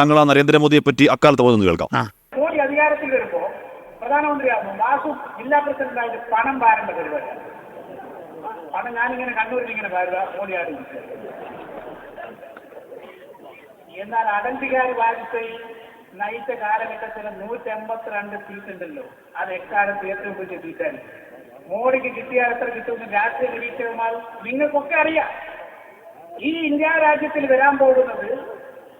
താങ്കൾ ആ നരേന്ദ്രമോദിയെ പറ്റി അക്കാലത്ത് പോകുന്നത് കേൾക്കാം. മോദി അധികാരത്തിൽ വരുമ്പോ പ്രധാനമന്ത്രിയാകുമ്പോൾ വാസു ജില്ലാ പ്രസിഡന്റായിട്ട് പണം പാരേണ്ട പരിപാടി. പണം ഞാനിങ്ങനെ കണ്ണൂരിൽ ഇങ്ങനെ മോദി ആരംഭിച്ചു എന്നാൽ അടൽ ബിഹാരി വാജ്പേയി നയിച്ച കാലഘട്ടത്തിൽ നൂറ്റി എൺപത്തിരണ്ട് സീറ്റ് ഉണ്ടല്ലോ. അത് എക്കാലത്ത് ഏറ്റവും വലിയ സീറ്റാണ് മോഡിക്ക് കിട്ടിയാൽ എത്ര കിട്ടുമെന്ന് രാഷ്ട്രീയ നിരീക്ഷകന്മാർ നിങ്ങൾക്കൊക്കെ അറിയാം. ഈ ഇന്ത്യ രാജ്യത്തിൽ വരാൻ പോകുന്നത്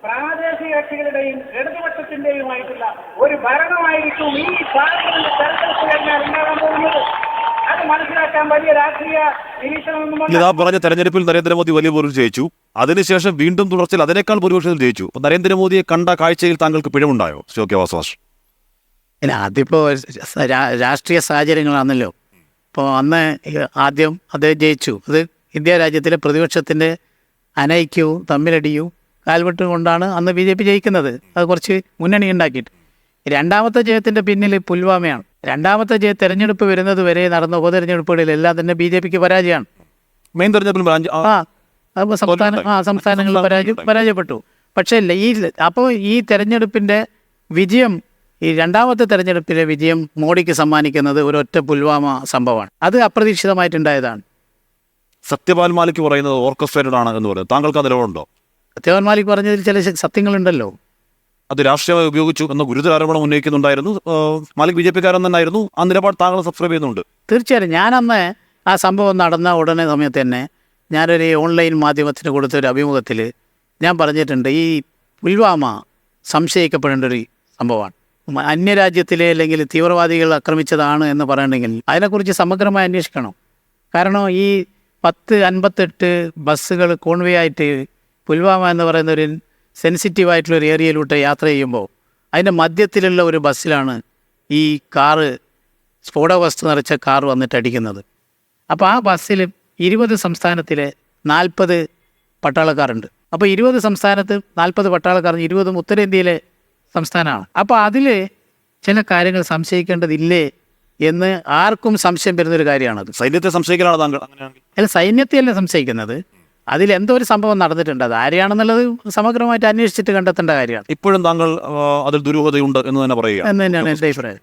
പ്രാദേശിക കക്ഷികളുടെയും ഇടതുപക്ഷത്തിന്റെയുമായിട്ടുള്ള ഒരു ഭരണമായിരിക്കും ഈ പാർലമെന്റ് തെരഞ്ഞെടുപ്പ് കഴിഞ്ഞാൽ ഉണ്ടാകാൻ പോകുന്നത്. അത് മനസ്സിലാക്കാൻ വലിയ രാഷ്ട്രീയ നിരീക്ഷണമൊന്നും ഇതാ പറഞ്ഞ തെരഞ്ഞെടുപ്പിൽ നരേന്ദ്രമോദി വലിയ പോലും ജയിച്ചു. അതിനുശേഷം വീണ്ടും തുടർച്ചയിൽ അതിനേക്കാൾ ഭൂരിപക്ഷത്തിൽ ജയിച്ചു. അപ്പൊ നരേന്ദ്രമോദിയെ കണ്ട കാഴ്ചയിൽ താങ്കൾക്ക് പിഴവുണ്ടായോ ശ്രീ കെ വാസുവാസ് അതിപ്പോ അതിപ്പോൾ രാഷ്ട്രീയ സാഹചര്യങ്ങളാണല്ലോ. ഇപ്പോൾ അന്ന് ആദ്യം അദ്ദേഹം ജയിച്ചു. അത് ഇന്ത്യ രാജ്യത്തിലെ പ്രതിപക്ഷത്തിന്റെ അനൈക്യവും തമ്മിലടിയും കാൽവെട്ടും കൊണ്ടാണ് അന്ന് ബി ജെ പി ജയിക്കുന്നത്. അത് കുറച്ച് മുന്നണി ഉണ്ടാക്കിയിട്ട്. രണ്ടാമത്തെ ജയത്തിന്റെ പിന്നിൽ പുൽവാമയാണ്. രണ്ടാമത്തെ ജയ തെരഞ്ഞെടുപ്പ് വരുന്നത് വരെ നടന്ന ഉപതെരഞ്ഞെടുപ്പുകളിലെല്ലാം തന്നെ ബി ജെ പിക്ക് പരാജയമാണ്. മെയിൻ തെരഞ്ഞെടുപ്പിൽ ആ സംസ്ഥാന ആ സംസ്ഥാനങ്ങളിൽ പരാജയം പരാജയപ്പെട്ടു. പക്ഷേ ഇല്ല ഈ അപ്പോൾ ഈ തെരഞ്ഞെടുപ്പിന്റെ വിജയം ഈ രണ്ടാമത്തെ തെരഞ്ഞെടുപ്പിലെ വിജയം മോഡിക്ക് സമ്മാനിക്കുന്നത് ഒറ്റ പുൽവാമ സംഭവമാണ്. അത് അപ്രതീക്ഷിതമായിട്ടുണ്ടായതാണ്. സത്യപാൽ മാലിക് പറയുന്നത് ഓർക്കസ്ട്രേറ്റഡ് ആണ് എന്ന് പറയുന്നത് താങ്കൾക്ക് അത് നിലപാടുണ്ടോ സത്യവാൻ മാലിക് പറഞ്ഞതിൽ ചില സത്യങ്ങളുണ്ടല്ലോ. അത് രാഷ്ട്രീയമായി ഉപയോഗിച്ചു എന്ന ഗുരുതര ആരോപണം ഉന്നയിക്കുന്നുണ്ടായിരുന്നു. മാലിക് ബി ജെ പിക്കാരൻ തന്നെയായിരുന്നു. ആ നിലപാട് താങ്കൾ സബ്സ്ക്രൈബ് ചെയ്യുന്നുണ്ട്. തീർച്ചയായും ഞാനന്ന് ആ സംഭവം നടന്ന ഉടനെ സമയത്ത് തന്നെ ഞാനൊരു ഓൺലൈൻ മാധ്യമത്തിന് കൊടുത്ത ഒരു അഭിമുഖത്തിൽ ഞാൻ പറഞ്ഞിട്ടുണ്ട് ഈ പുൽവാമ സംശയിക്കപ്പെടേണ്ട ഒരു സംഭവമാണ് അന്യരാജ്യത്തിലെ അല്ലെങ്കിൽ തീവ്രവാദികൾ ആക്രമിച്ചതാണ് എന്ന് പറയണമെങ്കിൽ അതിനെക്കുറിച്ച് സമഗ്രമായി അന്വേഷിക്കണം. കാരണം ഈ പത്ത് അൻപത്തെട്ട് ബസ്സുകൾ കോൺവേ ആയിട്ട് പുൽവാമ എന്ന് പറയുന്ന ഒരു സെൻസിറ്റീവ് ആയിട്ടുള്ള ഒരു ഏരിയയിലൂടെ യാത്ര ചെയ്യുമ്പോൾ അതിന്റെ മധ്യത്തിലുള്ള ഒരു ബസ്സിലാണ് ഈ കാറ് സ്ഫോടക വസ്തു നിറച്ച കാർ വന്നിട്ട് അടിക്കുന്നത്. അപ്പോൾ ആ ബസ്സിൽ ഇരുപത് സംസ്ഥാനത്തിലെ നാൽപ്പത് പട്ടാളക്കാരുണ്ട്. അപ്പോൾ ഇരുപത് സംസ്ഥാനത്ത് നാൽപ്പത് പട്ടാളക്കാർ ഇരുപതും ഉത്തരേന്ത്യയിലെ സംസ്ഥാനമാണ്. അപ്പോൾ അതിൽ ചില കാര്യങ്ങൾ സംശയിക്കേണ്ടതില്ലേ എന്ന് ആർക്കും സംശയം വരുന്നൊരു കാര്യമാണത്. സൈന്യത്തെ സംശയിക്കലാണ് താങ്കൾ? അല്ല സൈന്യത്തെയല്ല സംശയിക്കുന്നത്. അതിൽ എന്തോ ഒരു സംഭവം നടന്നിട്ടുണ്ട്? അത് ആരെയാണെന്നുള്ളത് സമഗ്രമായിട്ട് അന്വേഷിച്ചിട്ട് കണ്ടെത്തേണ്ട കാര്യമാണ്. ഇപ്പോഴും താങ്കൾ അതിൽ ദുരൂഹതയുണ്ട് എന്ന് തന്നെ പറയുക എന്ന് തന്നെയാണ് എന്റെ അഭിപ്രായം.